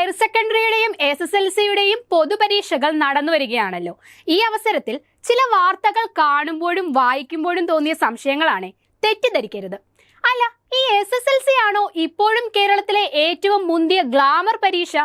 Higher സെക്കൻഡറിയുടെയും S S L സിയുടെയും പൊതുപരീക്ഷകൾ നടന്നു വരികയാണല്ലോ ഈ അവസരത്തിൽ ചില വാർത്തകൾ കാണുമ്പോഴും വായിക്കുമ്പോഴും തോന്നിയ സംശയങ്ങളാണ് തെറ്റിദ്ധരിക്കരുത്. അല്ല ഈ എസ് എസ് എൽ സി ആണോ ഇപ്പോഴും കേരളത്തിലെ ഏറ്റവും മുന്തിയ ഗ്ലാമർ പരീക്ഷ?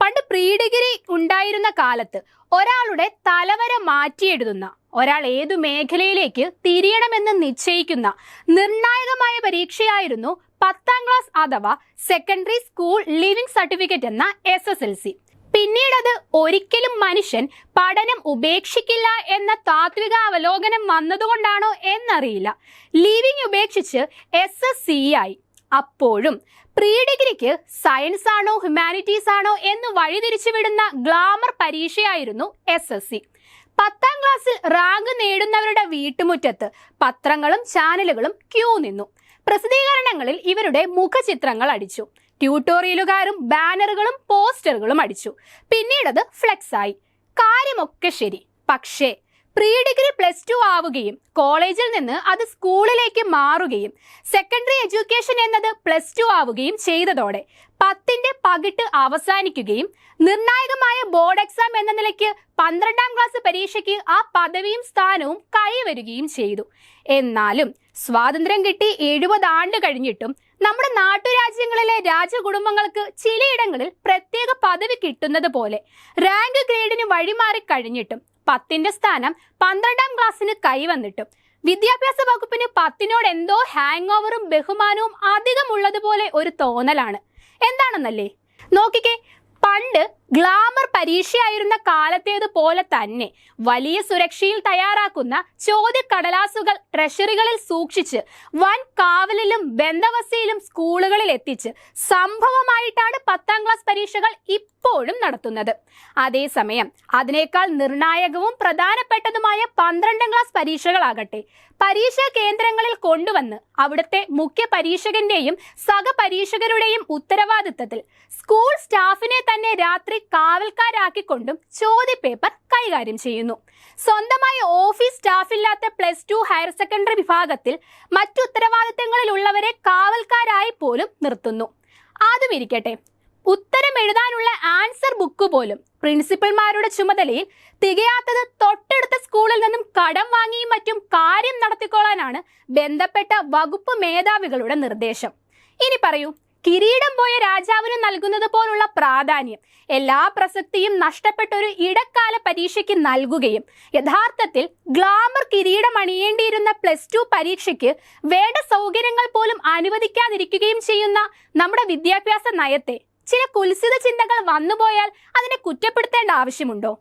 പണ്ട് പ്രീ ഡിഗ്രി ഉണ്ടായിരുന്ന കാലത്ത് ഒരാളുടെ തലവര മാറ്റിയെഴുതുന്ന ഒരാൾ ഏതു മേഖലയിലേക്ക് തിരിയണമെന്ന് നിശ്ചയിക്കുന്ന നിർണായകമായ പരീക്ഷയായിരുന്നു പത്താം ക്ലാസ് അഥവാ സെക്കൻഡറി സ്കൂൾ ലിവിംഗ് സർട്ടിഫിക്കറ്റ് എന്ന എസ് എസ് എൽ സി പിന്നീടത് ഒരിക്കലും മനുഷ്യൻ പഠനം ഉപേക്ഷിക്കില്ല എന്ന താത്വിക അവലോകനം വന്നതുകൊണ്ടാണോ എന്നറിയില്ല. ലിവിംഗ് ഉപേക്ഷിച്ച് എസ് എസ് സി ആയി. അപ്പോഴും പ്രീ ഡിഗ്രിക്ക് സയൻസ് ആണോ ഹ്യൂമാനിറ്റീസ് ആണോ എന്ന് വഴിതിരിച്ചു വിടുന്ന ഗ്ലാമർ പരീക്ഷയായിരുന്നു എസ് എസ് സി പത്താം ക്ലാസ്സിൽ റാങ്ക് നേടുന്നവരുടെ വീട്ടുമുറ്റത്ത് പത്രങ്ങളും ചാനലുകളും ക്യൂ നിന്നു. പ്രസിദ്ധീകരണങ്ങളിൽ ഇവരുടെ മുഖചിത്രങ്ങൾ അടിച്ചു. ട്യൂട്ടോറിയലുകാരും ബാനറുകളും പോസ്റ്ററുകളും അടിച്ചു. പിന്നീടത് ഫ്ലെക്സായി. കാര്യമൊക്കെ ശരി. പക്ഷേ പ്രീ ഡിഗ്രി പ്ലസ് ടു ആവുകയും കോളേജിൽ നിന്ന് അത് സ്കൂളിലേക്ക് മാറുകയും സെക്കൻഡറി എഡ്യൂക്കേഷൻ എന്നത് പ്ലസ് ടു ആവുകയും ചെയ്തതോടെ പത്തിന്റെ പകിട്ട് അവസാനിക്കുകയും നിർണായകമായ ബോർഡ് എക്സാം എന്ന നിലയ്ക്ക് പന്ത്രണ്ടാം ക്ലാസ് പരീക്ഷയ്ക്ക് ആ പദവിയും സ്ഥാനവും കൈവരുകയും ചെയ്തു. എന്നാലും സ്വാതന്ത്ര്യം കിട്ടി എഴുപത് ആണ്ട് കഴിഞ്ഞിട്ടും നമ്മുടെ നാട്ടുരാജ്യങ്ങളിലെ രാജകുടുംബങ്ങൾക്ക് ചിലയിടങ്ങളിൽ പ്രത്യേക പദവി കിട്ടുന്നത് പോലെ റാങ്ക് ഗ്രേഡിന് വഴിമാറി കഴിഞ്ഞിട്ടും പത്തിന്റെ സ്ഥാനം പന്ത്രണ്ടാം ക്ലാസ്സിന് കൈവന്നിട്ടും. വിദ്യാഭ്യാസ വകുപ്പിന് പത്തിനോട് എന്തോ ഹാങ് ഓവറും ബഹുമാനവും അധികം ഉള്ളതുപോലെ ഒരു തോന്നലാണ്. എന്താണെന്നല്ലേ? നോക്കിക്കേ പണ്ട് ഗ്ലാമർ പരീക്ഷയായിരുന്ന കാലത്തേതുപോലെ തന്നെ വലിയ സുരക്ഷയിൽ തയ്യാറാക്കുന്ന ചോദ്യക്കടലാസുകൾ ട്രഷറികളിൽ സൂക്ഷിച്ച് വൻ കാവലിലും ബന്ധവസയിലും സ്കൂളുകളിൽ എത്തിച്ച് സംഭവമായിട്ടാണ് പത്താം ക്ലാസ് പരീക്ഷകൾ ഇപ്പോഴും നടത്തുന്നത്. അതേസമയം അതിനേക്കാൾ നിർണായകവും പ്രധാനപ്പെട്ടതുമായ പന്ത്രണ്ടാം ക്ലാസ് പരീക്ഷകളാകട്ടെ പരീക്ഷാ കേന്ദ്രങ്ങളിൽ കൊണ്ടുവന്ന് അവിടുത്തെ മുഖ്യ പരീക്ഷകന്റെയും സഹപരീക്ഷകരുടെയും ഉത്തരവാദിത്തത്തിൽ സ്കൂൾ സ്റ്റാഫിനെ തന്നെ രാത്രി കാവൽക്കാരാക്കിക്കൊണ്ടും ചോദ്യപേപ്പർ കൈകാര്യം ചെയ്യുന്നു. സ്വന്തമായി ഓഫീസ് സ്റ്റാഫില്ലാത്ത പ്ലസ് ടു ഹയർ സെക്കൻഡറി വിഭാഗത്തിൽ മറ്റു ഉത്തരവാദിത്തങ്ങളിലുള്ളവരെ കാവൽക്കാരായി പോലും നിർത്തുന്നു. അതും ഇരിക്കട്ടെ. ഉത്തരം എഴുതാനുള്ള ആൻസർ ബുക്ക് പോലും പ്രിൻസിപ്പൽമാരുടെ ചുമതലയിൽ തികയാത്തത് തൊട്ടടുത്ത സ്കൂളിൽ നിന്നും കടം വാങ്ങിയും മറ്റും കാര്യം നടത്തിക്കൊള്ളാനാണ് ബന്ധപ്പെട്ട വകുപ്പ് മേധാവികളുടെ നിർദ്ദേശം. ഇനി പറയൂ കിരീടം പോയ രാജാവിന് നൽകുന്നത് പോലുള്ള പ്രാധാന്യം എല്ലാ പ്രസക്തിയും നഷ്ടപ്പെട്ട ഒരു ഇടക്കാല പരീക്ഷയ്ക്ക് നൽകുകയും യഥാർത്ഥത്തിൽ ഗ്ലാമർ കിരീടം അണിയേണ്ടിയിരുന്ന പ്ലസ് ടു പരീക്ഷയ്ക്ക് വേണ്ട സൗകര്യങ്ങൾ പോലും അനുവദിക്കാതിരിക്കുകയും ചെയ്യുന്ന നമ്മുടെ വിദ്യാഭ്യാസ നയത്തെ ചില കുൽസിത ചിന്തകൾ വന്നുപോയാൽ അതിനെ കുറ്റപ്പെടുത്തേണ്ട ആവശ്യമുണ്ടോ?